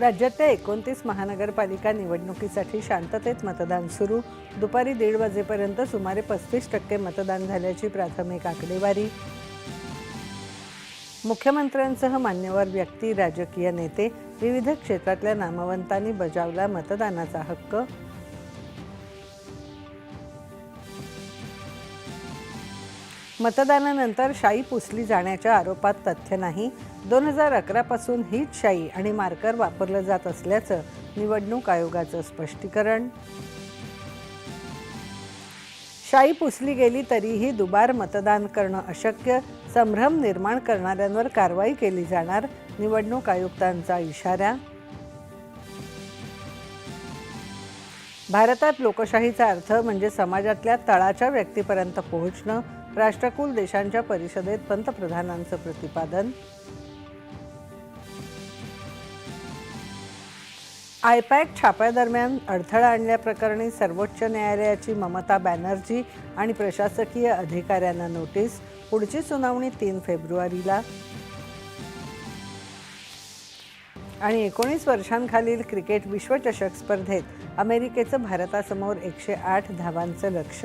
राज्यातल्या एकोणतीस महानगरपालिका निवडणुकीसाठी शांततेत मतदान सुरू. दुपारी दीड वाजेपर्यंत सुमारे पस्तीस टक्के मतदान झाल्याची प्राथमिक आकडेवारी. मुख्यमंत्र्यांसह मान्यवर व्यक्ती राजकीय नेते विविध क्षेत्रातल्या नामवंतांनी बजावला मतदानाचा हक्क. मतदानानंतर शाई पुसली जाण्याच्या आरोपात तथ्य नाही. दोन हजार अकरापासून हीच शाई आणि मार्कर वापरलं जात असल्याचं निवडणूक आयोगाचं स्पष्टीकरण. शाई पुसली गेली तरीही दुबार मतदान करणं अशक्य संभ्रम निर्माण करणाऱ्यांवर कारवाई केली जाणार निवडणूक आयुक्तांचा इशारा. भारतात लोकशाहीचा अर्थ म्हणजे समाजातल्या तळाच्या व्यक्तीपर्यंत पोहोचणं राष्ट्रकुल देशांच्या परिषदेत पंतप्रधानांचं प्रतिपादन. आयपॅक छाप्यादरम्यान अडथळा आणल्याप्रकरणी सर्वोच्च न्यायालयाची ममता बॅनर्जी आणि प्रशासकीय अधिकाऱ्यांना नोटीस. पुढची सुनावणी तीन फेब्रुवारीला. आणि एकोणीस वर्षांखालील क्रिकेट विश्वचषक स्पर्धेत अमेरिकेचं भारतासमोर एकशे आठ धावांचं लक्ष.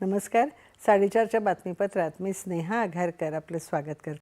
नमस्कार. साडेचारच्या बातमीपत्रात मी स्नेहा आघारकर आपलं स्वागत करते.